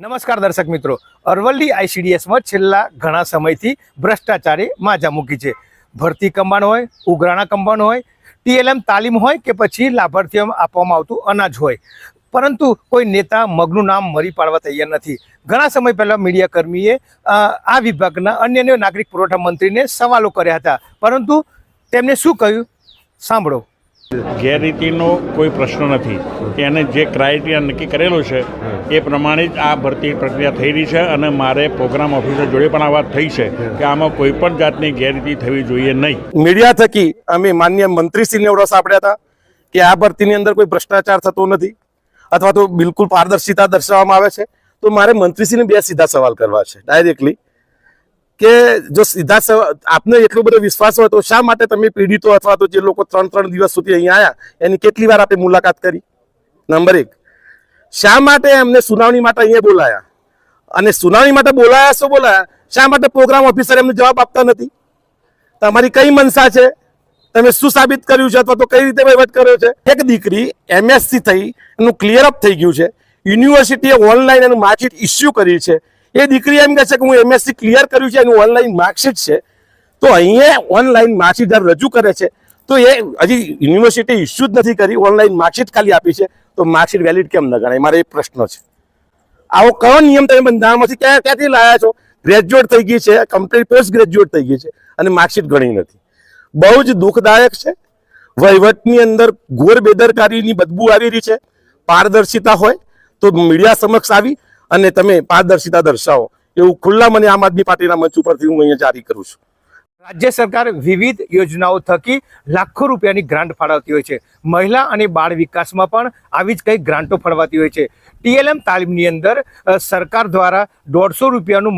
નમસ્કાર દર્શક મિત્રો. અરવલ્લી આઈસીડીએસમાં છેલ્લા ઘણા સમયથી ભ્રષ્ટાચારે માજા મૂકી છે. ભરતી કંબાણ હોય, ઉઘરાણા કંબાણ હોય ટીએલએમ તાલીમ હોય કે પછી લાભાર્થીઓમાં આપવામાં આવતું અનાજ હોય. પરંતુ કોઈ નેતા મગનું નામ મરી પાડવા તૈયાર નથી. ઘણા સમય પહેલાં મીડિયાકર્મીએ આ વિભાગના અન્ય નાગરિક પુરવઠા મંત્રીને સવાલો કર્યા હતા. પરંતુ તેમણે શું કહ્યું? સાંભળો. ગેરરીતિનો કોઈ પ્રશ્ન નથી. એને જે ક્રાઇટેરિયા નક્કી કરેલો છે, એ પ્રમાણે જ આ ભરતી પ્રક્રિયા થઈ રહી છે અને મારે પ્રોગ્રામ ઓફિસર જોડે પણ આ વાત થઈ છે કે આમાં કોઈ પણ જાતની ગેરરીતિ થવી જોઈએ નહીં. મીડિયા થકી અમે માન્ય મંત્રીશ્રીને એવડો સાંભળ્યા હતા કે આ ભરતીની અંદર કોઈ ભ્રષ્ટાચાર થતો નથી અથવા તો બિલકુલ પારદર્શિતા દર્શાવવામાં આવે છે. તો મારે મંત્રીશ્રીને બે સીધા સવાલ કરવા છે. ડાયરેક્ટલી કે જો સીધા આપને એટલો બધો વિશ્વાસ હોય તો શા માટે તમે પીડિતો અથવા તો જે લોકો ત્રણ ત્રણ દિવસ સુધી અહીંયા આવ્યા એની કેટલી વાર આપણે મુલાકાત કરી? નંબર એક. શા માટે એમને સુનાવણી માટે અહીંયા બોલાયા? અને સુનાવણી માટે બોલાયા શું બોલાયા? શા માટે પ્રોગ્રામ ઓફિસર એમને જવાબ આપતા નથી? તમારી કઈ મનસા છે? તમે શું સાબિત કર્યું છે અથવા તો કઈ રીતે વહીવટ કર્યો છે? એક દીકરી એમએસસી થઈ, એનું ક્લિયર અપ થઈ ગયું છે. યુનિવર્સિટીએ ઓનલાઈન એનું માર્કશીટ ઇસ્યુ કરી છે. એ દીકરી એમ કહે છે કે હું એમએસસી ક્લિયર કર્યું છે એનું ઓનલાઈન માર્કશીટ છે. તો અહીંયા ઓનલાઈન માર્કશીટ રજૂ કરે છે. તો એ હજી યુનિવર્સિટી ઇસ્યુ જ નથી કરી ઓનલાઈન માર્કશીટ ખાલી આપી છે. તો માર્કશીટ વેલિડ કેમ ન ગણાય? મારે એ પ્રશ્ન છે. આવો કયો નિયમ તમે બંધારણમાંથી ક્યાં ક્યાંથી લાયા છો? ગ્રેજ્યુએટ થઈ ગઈ છે કમ્પ્લીટ પોસ્ટ ગ્રેજ્યુએટ થઈ ગઈ છે અને માર્કશીટ ગણી નથી. બહુ જ દુઃખદાયક છે. વહીવટની અંદર ઘોર બેદરકારીની બદબુ આવી રહી છે. પારદર્શિતા હોય તો મીડિયા સમક્ષ આવી અને તમે પારદર્શિતા દર્શાવો. એવું ખુલ્લા મને આમ આદમી પાર્ટીના મંચ ઉપરથી હું અહીંયા જારી કરું છું. રાજ્ય સરકાર વિવિધ યોજનાઓ થકી લાખો રૂપિયાની ગ્રાન્ટ ફાળવતી હોય છે. મહિલા અને બાળ વિકાસમાં પણ આવી જ કંઈક ગ્રાન્ટો ફાળવાતી હોય છે. ટીએલએમ તાલીમની અંદર સરકાર દ્વારા દોઢસો રૂપિયાનું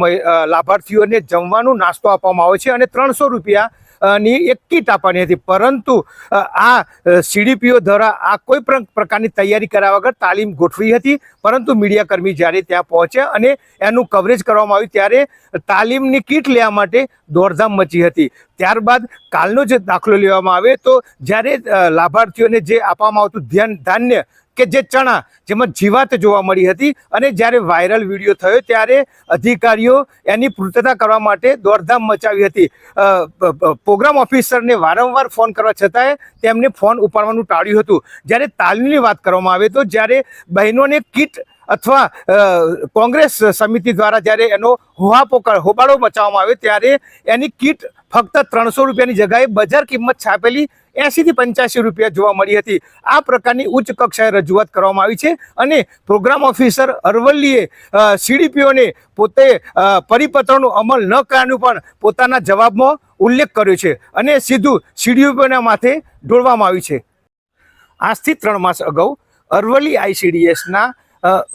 લાભાર્થીઓને જમવાનું નાસ્તો આપવામાં આવે છે અને ત્રણસો રૂપિયા ની એક કીટ આપવાની હતી. પરંતુ આ સીડીપીઓ દ્વારા આ કોઈ પ્રકારની તૈયારી કરાવવા વગર તાલીમ ગોઠવી હતી. પરંતુ મીડિયાકર્મી જ્યારે ત્યાં પહોંચ્યા અને એનું કવરેજ કરવામાં આવ્યું, ત્યારે તાલીમની કીટ લેવા માટે દોડધામ મચી હતી. ત્યારબાદ કાલનો જે દાખલો લેવામાં આવે, તો જ્યારે લાભાર્થીઓને જે આપવામાં આવતું ધ્યાન, ધાન્ય કે જે ચણા જેમાં જીવાત જોવા મળી હતી અને જ્યારે વાયરલ વીડિયો થયો ત્યારે અધિકારીઓ એની પૂર્તતા કરવા માટે દોડધામ મચાવી હતી. પ્રોગ્રામ ઓફિસરને વારંવાર ફોન કરવા છતાંય તેમને ફોન ઉપાડવાનું ટાળ્યું હતું. જ્યારે તાલીમની વાત કરવામાં આવે તો જ્યારે બહેનોને કીટ અથવા કોંગ્રેસ સમિતિ દ્વારા જ્યારે એનો હોહાપો હોબાળો મચાવવામાં આવે ત્યારે એની કીટ ફક્ત ત્રણસો રૂપિયાની જગ્યાએ બજાર કિંમત છાપેલી એંશીથી પંચ્યાસી રૂપિયા જોવા મળી હતી. આ પ્રકારની ઉચ્ચ કક્ષાએ રજૂઆત કરવામાં આવી છે અને પ્રોગ્રામ ઓફિસર અરવલ્લીએ સીડીપીઓને પોતે પરિપત્રનો અમલ ન કરવાનું પણ પોતાના જવાબમાં ઉલ્લેખ કર્યો છે અને સીધું સીડીપીઓના માથે ઢોળવામાં આવ્યું છે. આજથી ત્રણ માસ અગાઉ અરવલ્લી આઈસીડીએસના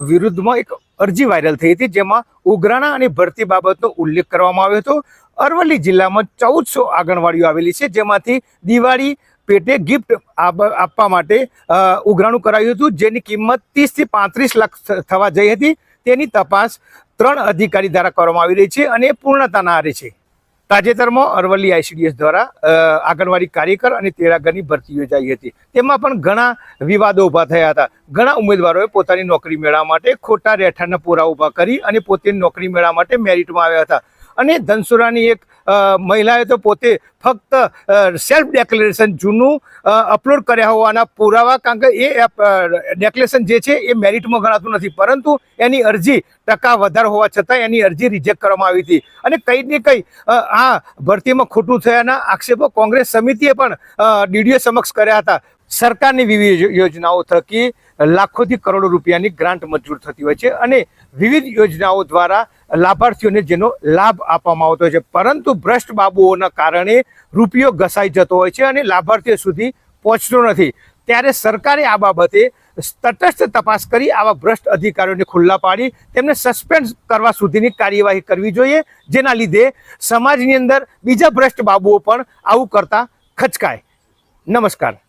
વિરુદ્ધમાં એક અરજી વાયરલ થઈ હતી જેમાં ઉઘરાણા અને ભરતી બાબતનો ઉલ્લેખ કરવામાં આવ્યો હતો. અરવલ્લી જિલ્લામાં ચૌદસો આંગણવાડીઓ આવેલી છે, જેમાંથી દિવાળી પેટે ગિફ્ટ આપ- આપવા માટે ઉઘરાણું કરાયું હતું, જેની કિંમત ત્રીસથી પાંત્રીસ લાખ થવા જઈ હતી. તેની તપાસ ત્રણ અધિકારી દ્વારા કરવામાં આવી રહી છે અને પૂર્ણતાના આરે છે. તાજેતરમાં અરવલ્લી આઈસીડીએસ દ્વારા આંગણવાડી કાર્યકર અને તેરાગરની ભરતી યોજાઈ હતી. તેમાં પણ ઘણા વિવાદો ઊભા થયા હતા. ઘણા ઉમેદવારોએ પોતાની નોકરી મેળવવા માટે ખોટા રહેઠાણના પૂરા ઊભા કરી અને પોતાની નોકરી મેળવવા માટે મેરિટમાં આવ્યા હતા. અને ધનસુરાની એક મહિલાએ તો પોતે ફક્ત સેલ્ફ ડેક્લેરેશન જૂનું અપલોડ કર્યા હોવાના પુરાવા, કારણ કે એ ડેક્લેરેશન જે છે એ મેરિટમાં ગણાતું નથી. પરંતુ એની અરજી ટકા વધારે હોવા છતાં એની અરજી રિજેક્ટ કરવામાં આવી હતી. અને કંઈ ને કંઈ આ ભરતીમાં ખોટું થયાના આક્ષેપો કોંગ્રેસ સમિતિએ પણ ડીડીઓ સમક્ષ કર્યા હતા. સરકારની વિવિધ યોજનાઓ થકી લાખોથી કરોડો રૂપિયાની ગ્રાન્ટ મંજૂર થતી હોય છે અને વિવિધ યોજનાઓ દ્વારા લાભાર્થીઓને જેનો લાભ આપવામાં આવતો હોય છે. પરંતુ ભ્રષ્ટ બાબુઓના કારણે રૂપિયો ઘસાઈ જતો હોય છે અને લાભાર્થીઓ સુધી પહોંચતો નથી. ત્યારે સરકારે આ બાબતે તટસ્થ તપાસ કરી આવા ભ્રષ્ટ અધિકારીઓને ખુલ્લા પાડી, તેમને સસ્પેન્ડ કરવા સુધીની કાર્યવાહી કરવી જોઈએ, જેના લીધે સમાજની અંદર બીજા ભ્રષ્ટ બાબુઓ પણ આવું કરતા ખચકાય. નમસ્કાર.